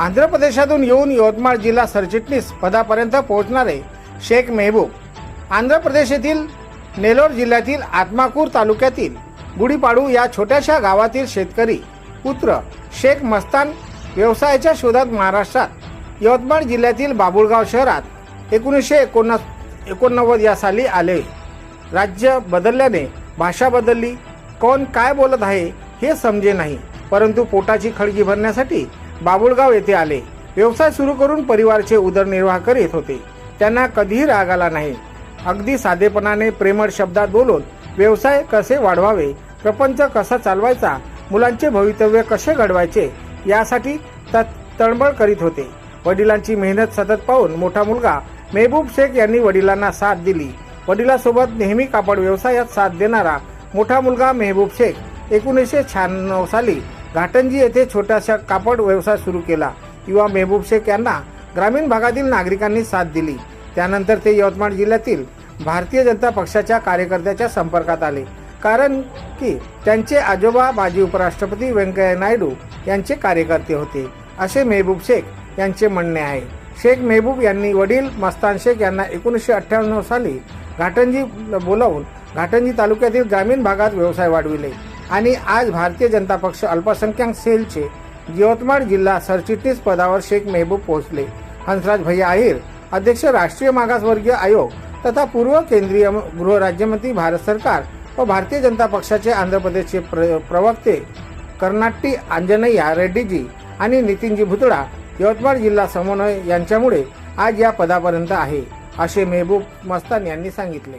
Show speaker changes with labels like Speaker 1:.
Speaker 1: आंध्र प्रदेशातून येऊन यवतमाळ जिल्हा सरचिटणीस पदापर्यंत पोहोचणारे शेख मेहबूब आंध्र प्रदेश येथील नेलोर जिल्ह्यातील आत्माकूर तालुक्यातील गुढीपाडू या छोट्याशा गावातील शेतकरी पुत्र शेख मस्तान व्यवसायाच्या शोधात महाराष्ट्रात यवतमाळ जिल्ह्यातील बाबुळगाव शहरात एकोणीसशे एकोणनव्वद एकोणनव्वद या साली आले. राज्य बदलल्याने भाषा बदलली. कोण काय बोलत आहे हे समजे नाही परंतु पोटाची खळगी भरण्यासाठी बाबुळगाव येथे आले. व्यवसाय सुरू करून परिवाराचे उदरनिर्वाह करीत होते. त्यांना कधीही राग आला नाही. अगदी साधेपणाने प्रेमळ शब्दात बोलून व्यवसाय कसे वाढवावे प्रपंच कसा चालवायचा मुलांचे भवितव्य कसे घडवायचे यासाठी तळमळ करीत होते. वडिलांची मेहनत सतत पाहून मोठा मुलगा मेहबूब शेख यांनी वडिलांना साथ दिली. वडिलांसोबत नेहमी कापड व्यवसायात साथ देणारा मोठा मुलगा मेहबूब शेख एकोणीसशे शहाण्णव साली घाटंजी येथे छोटासा कापड व्यवसाय सुरू केला. युवा मेहबूब शेख यांना ग्रामीण भागातील नागरिकांनी साथ दिली. त्यानंतर ते यवतमाळ जिल्ह्यातील भारतीय जनता पक्षाच्या कार्यकर्त्याच्या संपर्कात आले. कारण की त्यांचे आजोबा माजी उपराष्ट्रपती व्यंकय्या नायडू यांचे कार्यकर्ते होते. असे मेहबूब शेख यांचे म्हणणे आहे. शेख मेहबूब यांनी वडील मस्तान शेख यांना एकोणीसशे अठ्ठ्याण्णव साली घाटंजी बोलावून घाटंजी तालुक्यातील ग्रामीण भागात व्यवसाय वाढविले. आणि आज भारतीय जनता पक्ष अल्पसंख्याक सेलचे यवतमाळ जिल्हा सरचिटणीस पदावर शेख मेहबूब पोहोचले. हंसराज भैया अहिर अध्यक्ष राष्ट्रीय मागासवर्गीय आयोग तथा पूर्व केंद्रीय गृह राज्यमंत्री भारत सरकार व भारतीय जनता पक्षाचे आंध्र प्रदेशचे प्र प्रवक्ते कर्नाटी अंजनय्या रेड्डीजी आणि नितीनजी भुतडा यवतमाळ जिल्हा समन्वय यांच्यामुळे आज या पदापर्यंत आहे असे मेहबूब मस्तान यांनी सांगितले.